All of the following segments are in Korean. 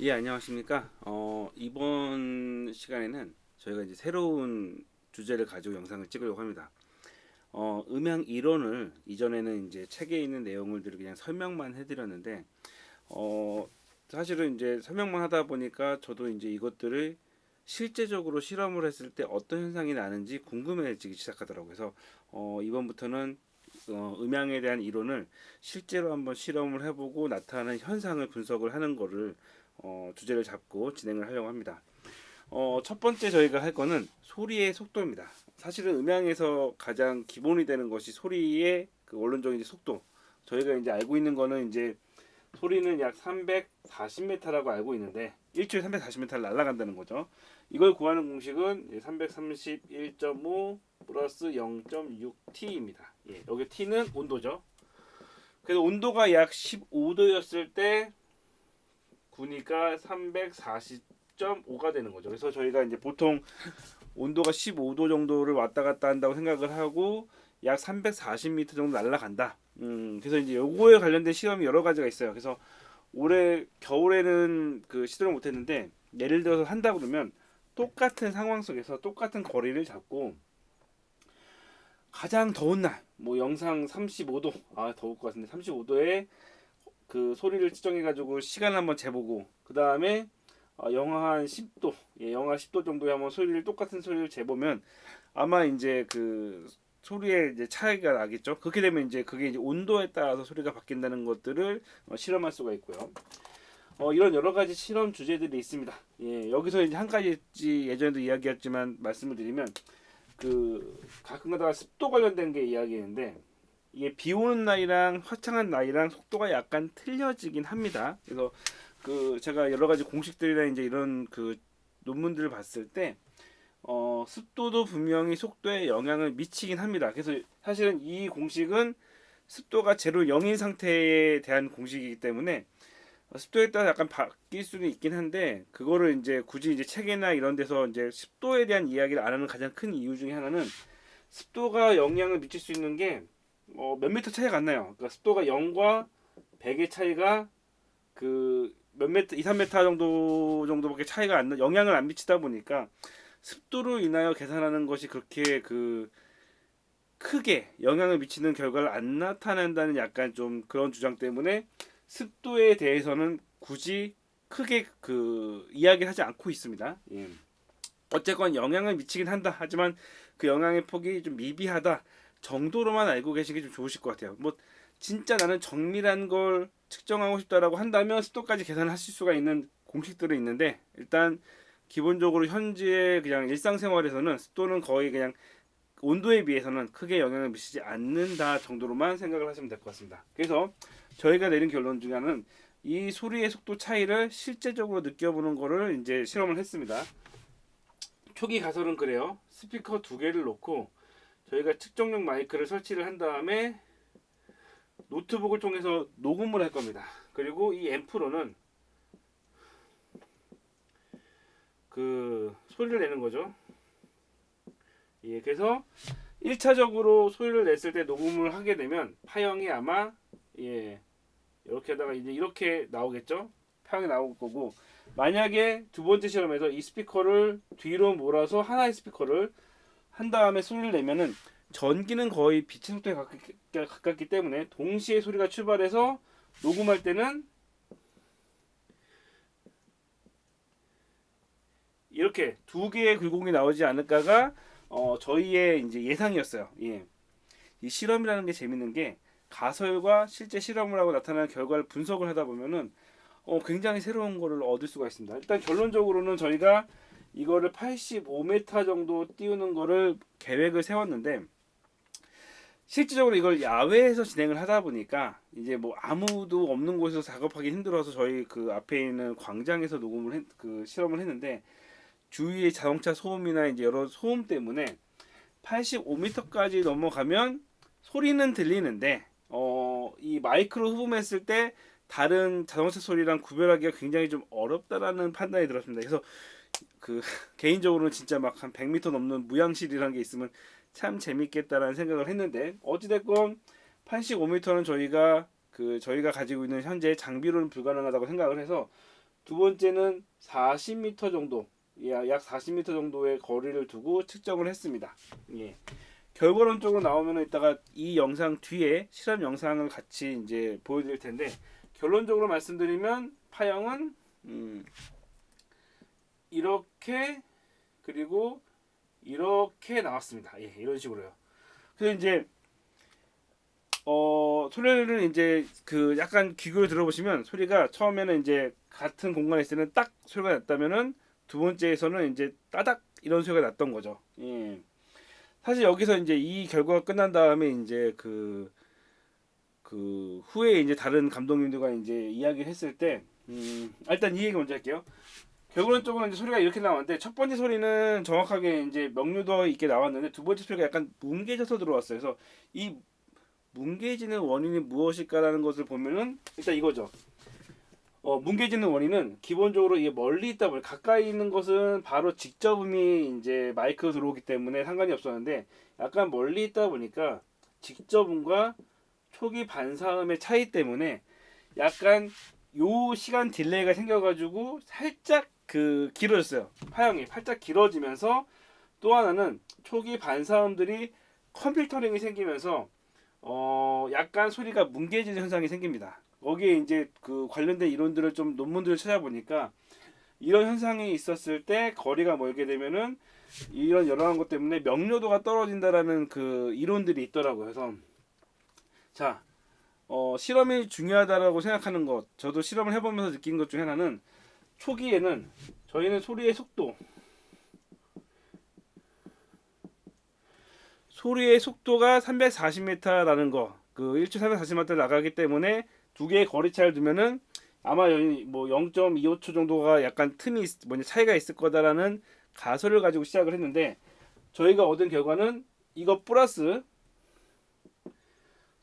예, 안녕하십니까. 어, 이번 시간에는 저희가 이제 새로운 주제를 가지고 영상을 찍으려고 합니다. 어, 음향 이론을 이전에는 이제 책에 있는 내용들을 그냥 설명만 해드렸는데, 어, 사실은 이제 설명만 하다 보니까 저도 이제 이것들을 실제적으로 실험을 했을 때 어떤 현상이 나는지 궁금해지기 시작하더라고요. 그래서 어, 이번부터는 어, 음향에 대한 이론을 실제로 한번 실험을 해보고 나타나는 현상을 분석을 하는 거를 어, 주제를 잡고 진행을 하려고 합니다. 어, 첫 번째 저희가 할 거는 소리의 속도입니다. 사실은 음향에서 가장 기본이 되는 것이 소리의 그 원론적인 속도. 저희가 이제 알고 있는 거는 이제 소리는 약 340m라고 알고 있는데 일주일에 340m를 날아간다는 거죠. 이걸 구하는 공식은 331.5 플러스 0.6t입니다. 예, 여기 t는 온도죠. 그래서 온도가 약 15도였을 때 구니까 340.5가 되는 거죠. 그래서 저희가 이제 보통 온도가 15도 정도를 왔다 갔다 한다고 생각을 하고 약 340m 정도 날아간다. 음, 그래서 이제 요거에 관련된 실험이 여러 가지가 있어요. 그래서 올해 겨울에는 그 시도를 못 했는데 예를 들어서 한다 그러면 똑같은 상황 속에서 똑같은 거리를 잡고 가장 더운 날, 뭐 영상 35도, 아 더울 것 같은데 35도에 그 소리를 측정해가지고 시간을 한번 재보고 그 다음에 어, 영하 한 10도, 예, 영하 10도 정도에 한번 소리를 똑같은 소리를 재보면 아마 이제 그 소리에 이제 차이가 나겠죠. 그렇게 되면 이제 그게 이제 온도에 따라서 소리가 바뀐다는 것들을 어, 실험할 수가 있고요. 어, 이런 여러 가지 실험 주제들이 있습니다. 예, 여기서 이제 한 가지 예전에도 이야기했지만 말씀을 드리면 그 가끔가다 습도 관련된 게 이야기했는데 이게 비 오는 날이랑 화창한 날이랑 속도가 약간 틀려지긴 합니다. 그래서 그 제가 여러 가지 공식들이나 이제 이런 그 논문들을 봤을 때 어, 습도도 분명히 속도에 영향을 미치긴 합니다. 그래서 사실은 이 공식은 습도가 제로 0인 상태에 대한 공식이기 때문에 습도에 따라 약간 바뀔 수는 있긴 한데 그거를 이제 굳이 이제 책이나 이런 데서 이제 습도에 대한 이야기를 안 하는 가장 큰 이유 중에 하나는 습도가 영향을 미칠 수 있는 게 어, 몇 미터 차이가 안 나요. 그러니까 습도가 0과 100의 차이가 그 몇 미터, 2, 3m 정도 정도밖에 차이가 안 나, 영향을 안 미치다 보니까 습도로 인하여 계산하는 것이 그렇게 그 크게 영향을 미치는 결과를 안 나타낸다는 약간 좀 그런 주장 때문에 습도에 대해서는 굳이 크게 그 이야기를 하지 않고 있습니다. 예. 어쨌건 영향을 미치긴 한다. 하지만 그 영향의 폭이 좀 미비하다 정도로만 알고 계시기 좀 좋으실 것 같아요. 뭐 진짜 나는 정밀한 걸 측정하고 싶다라고 한다면 습도까지 계산하실 수가 있는 공식들이 있는데 일단 기본적으로 현재 그냥 일상생활에서는 습도는 거의 그냥 온도에 비해서는 크게 영향을 미치지 않는다 정도로만 생각을 하시면 될 것 같습니다. 그래서 저희가 내린 결론 중에 하나는 이 소리의 속도 차이를 실제적으로 느껴보는 거를 이제 실험을 했습니다. 초기 가설은 그래요. 스피커 두 개를 놓고 저희가 측정용 마이크를 설치를 한 다음에 노트북을 통해서 녹음을 할 겁니다. 그리고 이 앰프로는 그 소리를 내는 거죠. 예, 그래서 1차적으로 소리를 냈을 때 녹음을 하게 되면 파형이 아마 예, 이렇게다가 이제 이렇게 나오겠죠. 파형이 나올 거고 만약에 두 번째 실험에서 이 스피커를 뒤로 몰아서 하나의 스피커를 한 다음에 소리를 내면은 전기는 거의 빛의 속도에 가깝기, 가깝 기 때문에 동시에 소리가 출발해서 녹음할 때는 이렇게 두 개의 굴곡이 나오지 않을까가 어, 저희의 이제 예상이었어요. 예. 이 실험이라는 게 재밌는 게 가설과 실제 실험을 하고 나타나는 결과를 분석을 하다 보면은 어, 굉장히 새로운 거를 얻을 수가 있습니다. 일단 결론적으로는 저희가 이거를 85m 정도 띄우는 거를 계획을 세웠는데 실질적으로 이걸 야외에서 진행을 하다 보니까 이제 뭐 아무도 없는 곳에서 작업하기 힘들어서 저희 그 앞에 있는 광장에서 녹음을 했, 그 실험을 했는데 주위의 자동차 소음이나 이제 여러 소음 때문에 85m까지 넘어가면 소리는 들리는데 어, 이 마이크로 흡음했을 때 다른 자동차 소리랑 구별하기가 굉장히 좀 어렵다라는 판단이 들었습니다. 그래서 그 개인적으로는 진짜 막 한 100m 넘는 무향실이라는 게 있으면 참 재밌겠다라는 생각을 했는데 어찌됐건 85m는 저희가 그 저희가 가지고 있는 현재 장비로는 불가능하다고 생각을 해서 두 번째는 40m 정도, 예, 약 40m 정도의 거리를 두고 측정을 했습니다. 예. 결과론적으로 나오면 이따가 이 영상 뒤에 실험 영상을 같이 이제 보여드릴 텐데 결론적으로 말씀드리면 파형은 음, 이렇게 그리고 이렇게 나왔습니다. 예, 이런 식으로요. 그래서 이제 어 소리를 이제 그 약간 귀교를 들어보시면 소리가 처음에는 이제 같은 공간에 있을 때는 딱 소리가 났다면은 두 번째에서는 이제 따닥 이런 소리가 났던 거죠. 예. 사실 여기서 이제 이 결과가 끝난 다음에 이제 그, 그 후에 이제 다른 감독님들과 이제 이야기를 했을 때, 음, 아, 일단 이 얘기 먼저 할게요. 결론적으로 이제 소리가 이렇게 나왔는데 첫 번째 소리는 정확하게 이제 명료도 있게 나왔는데 두 번째 소리가 약간 뭉개져서 들어왔어요. 그래서 이 뭉개지는 원인이 무엇일까라는 것을 보면은 일단 이거죠. 어, 뭉개지는 원인은 기본적으로 이게 멀리 있다 보니 가까이 있는 것은 바로 직접음이 이제 마이크 들어오기 때문에 상관이 없었는데 약간 멀리 있다 보니까 직접음과 초기 반사음의 차이 때문에 약간 요 시간 딜레이가 생겨가지고 살짝 그 길어졌어요. 파형이 살짝 길어지면서 또 하나는 초기 반사음들이 컴필터링이 생기면서 어 약간 소리가 뭉개지는 현상이 생깁니다. 거기에 이제 그 관련된 이론들을 좀 논문들을 찾아보니까 이런 현상이 있었을 때 거리가 멀게 되면은 이런 여러 것 때문에 명료도가 떨어진다라는 그 이론들이 있더라고요. 그래서 자, 어, 실험이 중요하다라고 생각하는 것, 저도 실험을 해보면서 느낀 것 중에 하나는 초기에는 저희는 소리의 속도, 소리의 속도가 340m라는 거, 그 1초 340m 나가기 때문에 두 개의 거리 차를 두면은 아마 뭐 0.25초 정도가 약간 틈이 있, 뭐냐 차이가 있을 거다라는 가설을 가지고 시작을 했는데 저희가 얻은 결과는 이거 플러스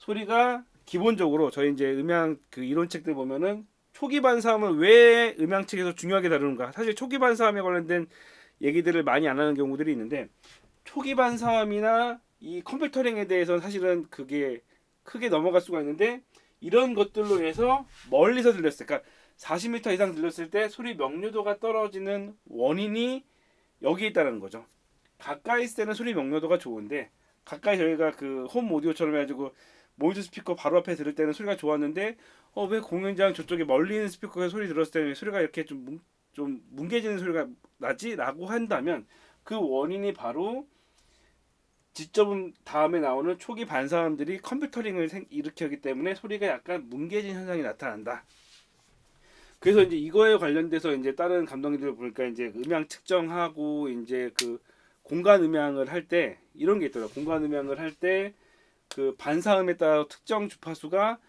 소리가 기본적으로 저희 이제 음향 그 이론 책들 보면은 초기 반사음을 왜 음향 책에서 중요하게 다루는가 사실 초기 반사음에 관련된 얘기들을 많이 안 하는 경우들이 있는데 초기 반사음이나 이 컴퓨터링에 대해서는 사실은 그게 크게 넘어갈 수가 있는데 이런 것들로 인해서 멀리서 들렸을 때, 그러니까 40m 이상 들렸을 때 소리 명료도가 떨어지는 원인이 여기 있다는 거죠. 가까이 있을 때는 소리 명료도가 좋은데 가까이 저희가 그 홈 오디오처럼 해가지고 모니터 스피커 바로 앞에 들을 때는 소리가 좋았는데 어 왜 공연장 저쪽에 멀리 있는 스피커에 소리 들었을 때는 소리가 이렇게 좀, 뭉, 좀 뭉개지는 소리가 나지라고 한다면 그 원인이 바로 지점음 다음에 나오는 초기 반사음들이 컴퓨터링을 생, 일으키기 때문에 소리가 약간 뭉개진 현상이 나타난다. 그래서 이제 이거에 관련돼서 이제 다른 감독님들 보니까 이제 음향 측정하고 이제 그 공간 음향을 할 때 이런 게 있더라고요. 공간 음향을 할 때 그 반사음에 따라 특정 주파수가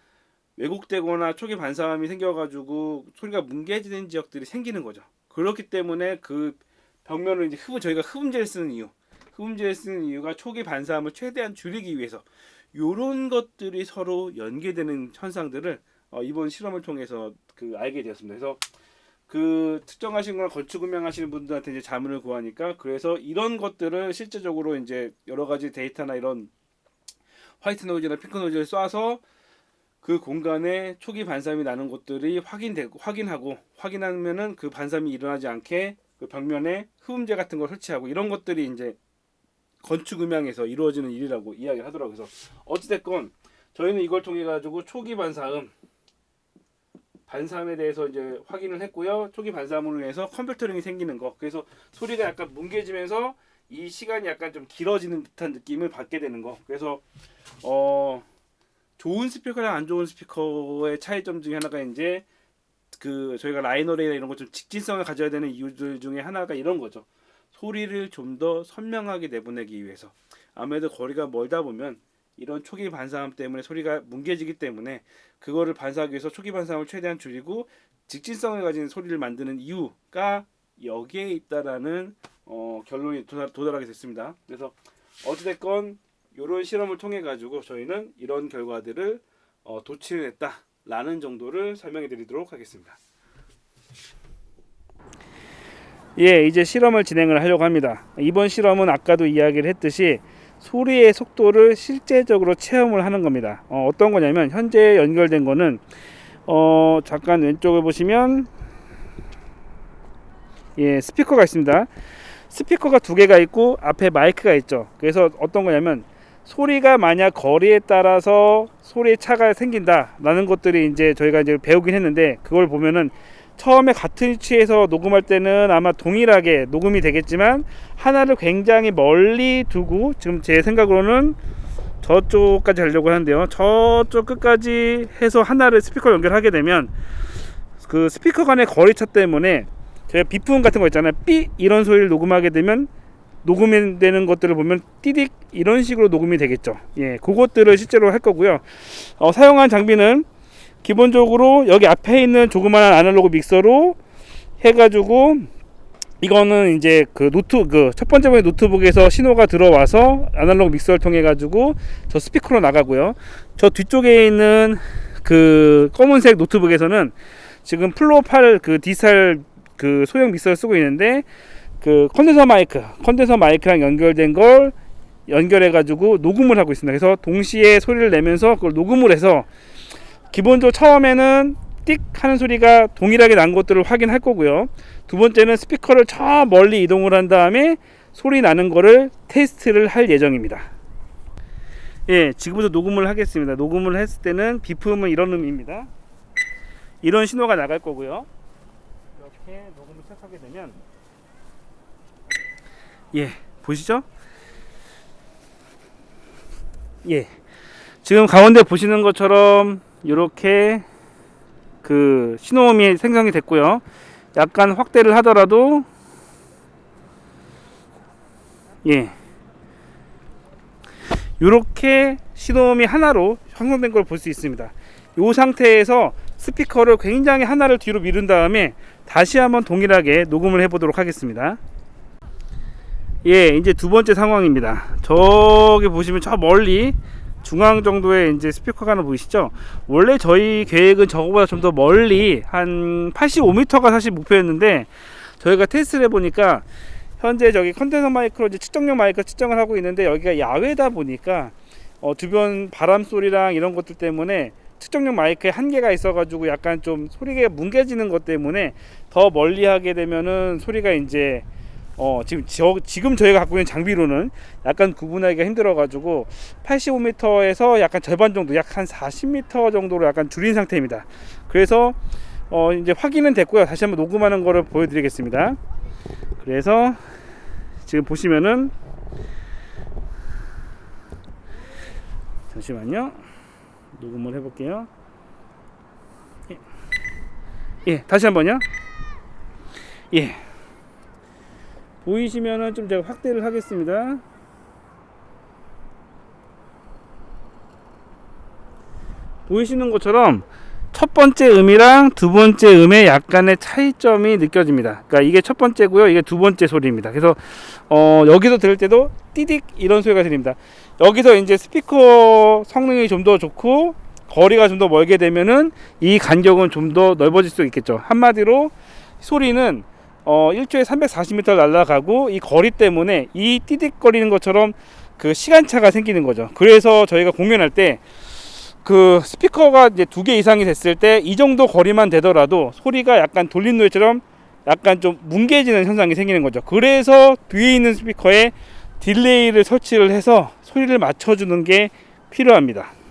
왜곡되거나 초기 반사음이 생겨가지고 소리가 뭉개지는 지역들이 생기는 거죠. 그렇기 때문에 그 벽면을 이제 흡음 저희가 흡음재를 쓰는 이유 흡음재를 쓰는 이유가 초기 반사음을 최대한 줄이기 위해서 이런 것들이 서로 연계되는 현상들을 어, 이번 실험을 통해서 그 알게 되었습니다. 그래서 그 특정하신 거나 건축 음향하시는 분들한테 이제 자문을 구하니까 그래서 이런 것들을 실제적으로 이제 여러 가지 데이터나 이런 화이트 노이즈나 핑크 노이즈를 쏴서 그 공간에 초기 반사음이 나는 것들이 확인되고 확인하고 확인하면은 그 반사음이 일어나지 않게 그 벽면에 흡음재 같은 걸 설치하고 이런 것들이 이제 건축 음향에서 이루어지는 일이라고 이야기를 하더라고요. 그래서 어찌됐건 저희는 이걸 통해 가지고 초기 반사음 반사음에 대해서 이제 확인을 했고요. 초기 반사음으로 인해서 컴퓨터링이 생기는 거. 그래서 소리가 약간 뭉개지면서 이 시간이 약간 좀 길어지는 듯한 느낌을 받게 되는 거. 그래서 어 좋은 스피커랑 안 좋은 스피커의 차이점 중에 하나가 이제 그 저희가 라이너레이나 이런 거좀 직진성을 가져야 되는 이유들 중에 하나가 이런 거죠. 소리를 좀 더 선명하게 내보내기 위해서 아무래도 거리가 멀다 보면 이런 초기 반사음 때문에 소리가 뭉개지기 때문에 그거를 반사하기 위해서 초기 반사음을 최대한 줄이고 직진성을 가진 소리를 만드는 이유가 여기에 있다라는 어, 결론이 도달, 도달하게 됐습니다. 그래서 어찌됐건 이런 실험을 통해 가지고 저희는 이런 결과들을 어, 도출했다라는 정도를 설명해 드리도록 하겠습니다. 예, 이제 실험을 진행을 하려고 합니다. 이번 실험은 아까도 이야기를 했듯이 소리의 속도를 실제적으로 체험을 하는 겁니다. 어, 떤 거냐면 현재 연결된 거는 어, 잠깐 왼쪽에 보시면 예, 스피커가 있습니다. 스피커가 두 개가 있고 앞에 마이크가 있죠. 그래서 어떤 거냐면 소리가 만약 거리에 따라서 소리의 차가 생긴다라는 것들이 이제 저희가 이제 배우긴 했는데 그걸 보면은 처음에 같은 위치에서 녹음할 때는 아마 동일하게 녹음이 되겠지만 하나를 굉장히 멀리 두고 지금 제 생각으로는 저쪽까지 하려고 하는데요. 저쪽 끝까지 해서 하나를 스피커 연결하게 되면 그 스피커 간의 거리차 때문에 제가 비품 같은 거 있잖아요. 삐 이런 소리를 녹음하게 되면 녹음이 되는 것들을 보면 띠딕 이런 식으로 녹음이 되겠죠. 예, 그것들을 실제로 할 거고요. 어, 사용한 장비는 기본적으로 여기 앞에 있는 조그마한 아날로그 믹서로 해가지고 이거는 이제 그 노트 그 첫 번째 번의 노트북에서 신호가 들어와서 아날로그 믹서를 통해 가지고 저 스피커로 나가고요. 저 뒤쪽에 있는 그 검은색 노트북에서는 지금 플로 8 그 디지털 그 소형 믹서를 쓰고 있는데 그 컨덴서 마이크, 컨덴서 마이크랑 연결된 걸 연결해 가지고 녹음을 하고 있습니다. 그래서 동시에 소리를 내면서 그걸 녹음을 해서 기본적으로 처음에는 띡 하는 소리가 동일하게 난 것들을 확인할 거고요. 두 번째는 스피커를 저 멀리 이동을 한 다음에 소리 나는 거를 테스트를 할 예정입니다. 예, 지금부터 녹음을 하겠습니다. 녹음을 했을 때는 비품은 이런 의미입니다. 이런 신호가 나갈 거고요. 이렇게 녹음을 시작하게 되면 예, 보시죠? 예. 지금 가운데 보시는 것처럼 이렇게 그 신호음이 생성이 됐고요. 약간 확대를 하더라도 예. 이렇게 신호음이 하나로 형성된 걸 볼 수 있습니다. 이 상태에서 스피커를 굉장히 하나를 뒤로 미룬 다음에 다시 한번 동일하게 녹음을 해보도록 하겠습니다. 예, 이제 두 번째 상황입니다. 저기 보시면 저 멀리 중앙 정도의 이제 스피커가 하나 보이시죠? 원래 저희 계획은 저거보다 좀 더 멀리 한 85m가 사실 목표였는데 저희가 테스트를 해보니까 현재 저기 컨덴서 마이크로 이제 측정용 마이크 측정을 하고 있는데 여기가 야외다 보니까 어, 주변 바람 소리랑 이런 것들 때문에 측정용 마이크에 한계가 있어가지고 약간 좀 소리가 뭉개지는 것 때문에 더 멀리 하게 되면은 소리가 이제 어 지금 저, 지금 저희가 갖고 있는 장비로는 약간 구분하기가 힘들어가지고 85m에서 약간 절반 정도 약 한 40m 정도로 약간 줄인 상태입니다. 그래서 어 이제 확인은 됐고요. 다시 한번 녹음하는 거를 보여드리겠습니다. 그래서 지금 보시면은 잠시만요. 녹음을 해볼게요. 예, 예 다시 한번요. 예. 보이시면은 좀 제가 확대를 하겠습니다. 보이시는 것처럼 첫 번째 음이랑 두 번째 음의 약간의 차이점이 느껴집니다. 그러니까 이게 첫 번째고요. 이게 두 번째 소리입니다. 그래서 어, 여기서 들을 때도 띠딕 이런 소리가 들립니다. 여기서 이제 스피커 성능이 좀 더 좋고 거리가 좀 더 멀게 되면은 이 간격은 좀 더 넓어질 수 있겠죠. 한마디로 소리는 어 1초에 340m 날아가고 이 거리 때문에 이 띠딕거리는 것처럼 그 시간차가 생기는 거죠. 그래서 저희가 공연할 때 그 스피커가 이제 두 개 이상이 됐을 때 이 정도 거리만 되더라도 소리가 약간 돌린 노래처럼 약간 좀 뭉개지는 현상이 생기는 거죠. 그래서 뒤에 있는 스피커에 딜레이를 설치를 해서 소리를 맞춰주는 게 필요합니다.